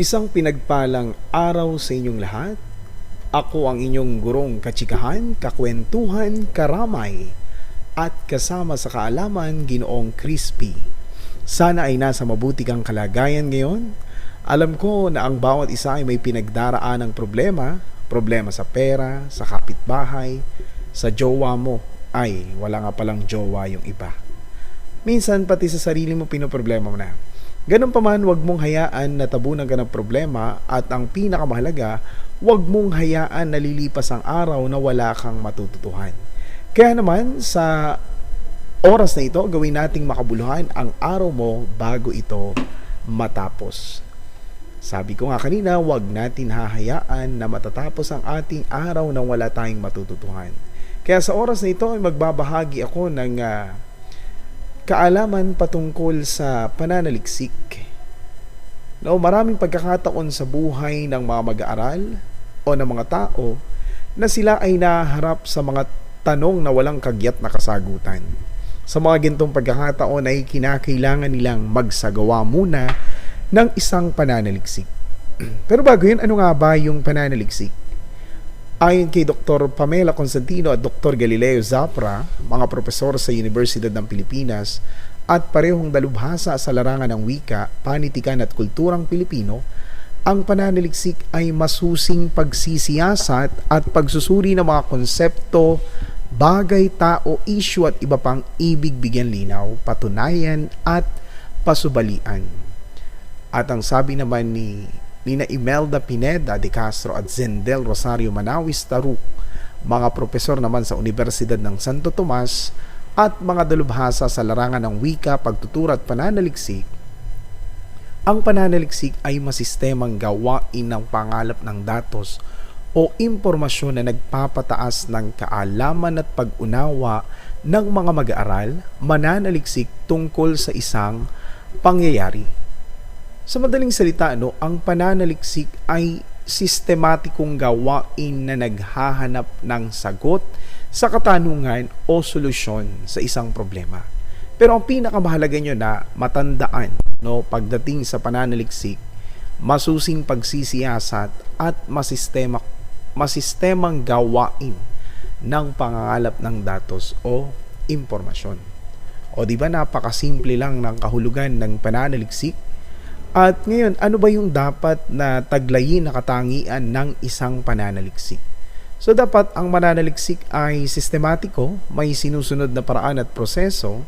Isang pinagpalang araw sa inyong lahat. Ako ang inyong gurong kachikahan, kakwentuhan, karamay, at kasama sa kaalaman, ginoong crispy. Sana ay nasa mabuti kang kalagayan ngayon. Alam ko na ang bawat isa ay may pinagdaraan ng problema, problema sa pera, sa kapitbahay, sa jowa mo, ay wala nga palang jowa yung iba. Minsan pati sa sarili mo pinoproblema mo na. Ganun pa man, wag mong hayaan na tabunan ka ng problema at ang pinakamahalaga, wag mong hayaan na lilipas ang araw na wala kang matututuhan. Kaya naman, sa oras na ito, gawin nating makabuluhan ang araw mo bago ito matapos. Sabi ko nga kanina, wag natin hahayaan na matatapos ang ating araw nang wala tayong matututuhan. Kaya sa oras na ito magbabahagi ako ng uh, kaalaman patungkol sa pananaliksik. No, maraming pagkakataon sa buhay ng mga mag-aaral o ng mga tao na sila ay naharap sa mga tanong na walang kagyat na kasagutan. Sa mga gintong pagkakataon ay kinakailangan nilang magsagawa muna ng isang pananaliksik. Pero bago yun, ano nga ba yung pananaliksik? Ayon kay Dr. Pamela Constantino at Dr. Galileo Zapra, mga profesor sa Universidad ng Pilipinas at parehong dalubhasa sa larangan ng wika, panitikan at kulturang Pilipino, ang pananaliksik ay masusing pagsisiyasat at pagsusuri ng mga konsepto, bagay, tao, issue at iba pang ibig bigyan linaw, patunayan at pasubalian. At ang sabi naman ni nina Imelda Pineda de Castro at Zendel Rosario Manawis Taruk, mga profesor naman sa Universidad ng Santo Tomas at mga dalubhasa sa larangan ng wika, pagtuturo at pananaliksik, ang pananaliksik ay masistemang gawain ng pangalap ng datos o impormasyon na nagpapataas ng kaalaman at pag-unawa ng mga mag-aaral, mananaliksik tungkol sa isang pangyayari. Sa madaling salita, no, ang pananaliksik ay sistematikong gawain na naghahanap ng sagot sa katanungan o solusyon sa isang problema. Pero ang pinakamahalaga nyo na matandaan no, pagdating sa pananaliksik, masusing pagsisiyasat at masistema, masistemang gawain ng pangangalap ng datos o impormasyon. O di ba napakasimple lang ng kahulugan ng pananaliksik? At ngayon, ano ba yung dapat na taglayin na katangian ng isang pananaliksik? So dapat ang mananaliksik ay sistematiko, may sinusunod na paraan at proseso,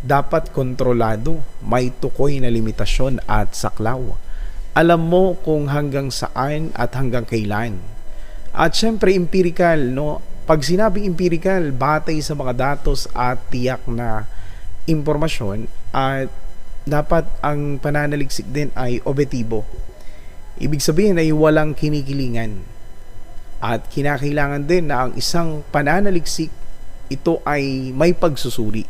dapat kontrolado, may tukoy na limitasyon at saklaw. Alam mo kung hanggang saan at hanggang kailan. At syempre empirical, no? Pag sinabing empirical, batay sa mga datos at tiyak na impormasyon at dapat ang pananaliksik din ay objektibo. Ibig sabihin ay walang kinikilingan. At kinakailangan din na ang isang pananaliksik ito ay may pagsusuri,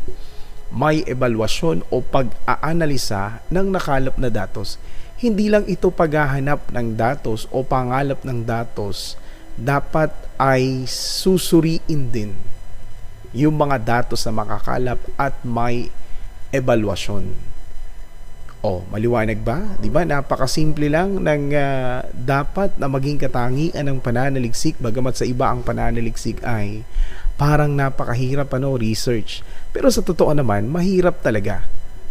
may ebalwasyon o pag-aanalisa ng nakalap na datos. Hindi lang ito paghahanap ng datos o pangalap ng datos, dapat ay susuriin din yung mga datos na makakalap at may ebalwasyon. Oh, maliwanag ba? 'Di ba? Napakasimple lang ng uh, dapat na maging katangian ng pananaliksik bagamat sa iba ang pananaliksik ay parang napakahirap ano research. Pero sa totoo naman, mahirap talaga.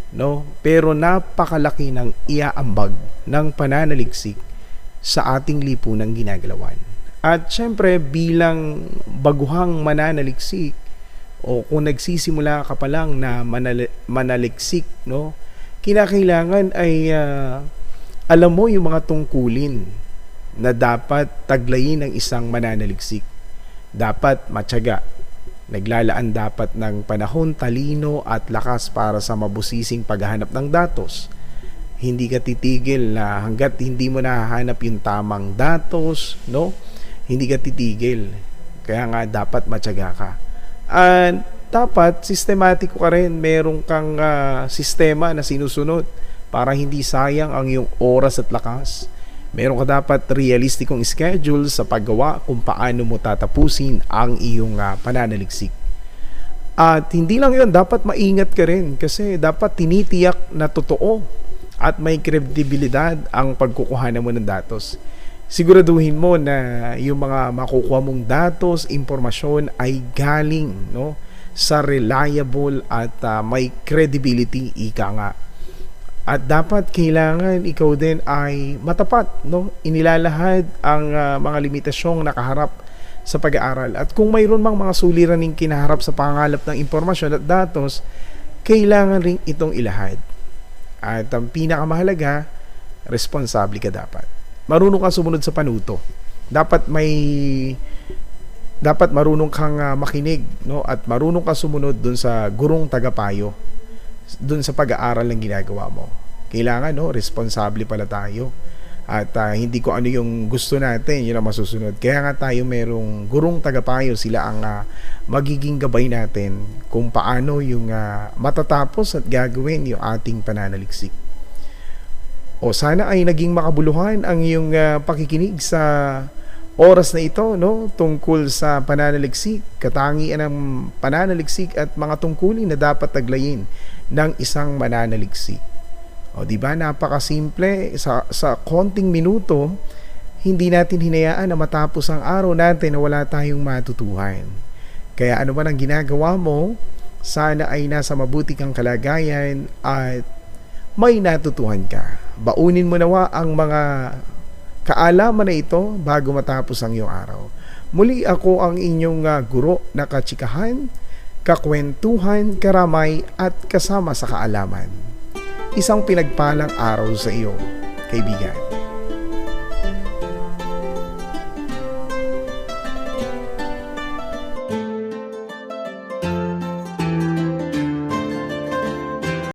No? Pero napakalaki ng iaambag ng pananaliksik sa ating lipunang ginagalawan. At syempre bilang baguhang mananaliksik o kung nagsisimula ka pa lang na manal- manaliksik, no? Kinakailangan ay uh, alam mo yung mga tungkulin na dapat taglayin ng isang mananaliksik. Dapat matyaga. Naglalaan dapat ng panahon, talino at lakas para sa mabusising paghahanap ng datos. Hindi ka titigil na hanggat hindi mo nahahanap yung tamang datos, no? Hindi ka titigil. Kaya nga dapat matyaga ka. And dapat sistematiko ka rin, meron kang uh, sistema na sinusunod para hindi sayang ang iyong oras at lakas. Meron ka dapat realistikong schedule sa paggawa kung paano mo tatapusin ang iyong uh, pananaliksik. At hindi lang yun, dapat maingat ka rin kasi dapat tinitiyak na totoo at may kredibilidad ang pagkukuha mo ng datos. Siguraduhin mo na yung mga makukuha mong datos, impormasyon ay galing no sa reliable at ah, may credibility ika nga. At dapat kailangan ikaw din ay matapat, no? Inilalahad ang ah, mga limitasyong nakaharap sa pag-aaral. At kung mayroon mang mga suliraning kinaharap sa pangalap ng impormasyon at datos, kailangan ring itong ilahad. At ang pinakamahalaga, responsable ka dapat. Marunong kang sumunod sa panuto. Dapat may dapat marunong kang ah, makinig no at marunong kang sumunod dun sa gurong tagapayo dun sa pag-aaral ng ginagawa mo. Kailangan no responsable pala tayo. At ah, hindi ko ano yung gusto natin, yun ang masusunod. Kaya nga tayo merong gurong tagapayo, sila ang ah, magiging gabay natin kung paano yung ah, matatapos at gagawin yung ating pananaliksik. O sana ay naging makabuluhan ang iyong ah, pakikinig sa oras na ito no tungkol sa pananaliksik, katangian ng pananaliksik at mga tungkulin na dapat taglayin ng isang mananaliksik. O di ba napakasimple sa sa konting minuto hindi natin hinayaan na matapos ang araw natin na wala tayong matutuhan. Kaya ano man ang ginagawa mo, sana ay nasa mabuti kang kalagayan at may natutuhan ka. Baunin mo nawa ang mga kaalaman na ito bago matapos ang iyong araw. Muli ako ang inyong ah, guro na kachikahan, kakwentuhan, karamay at kasama sa kaalaman. Isang pinagpalang araw sa iyo, kaibigan.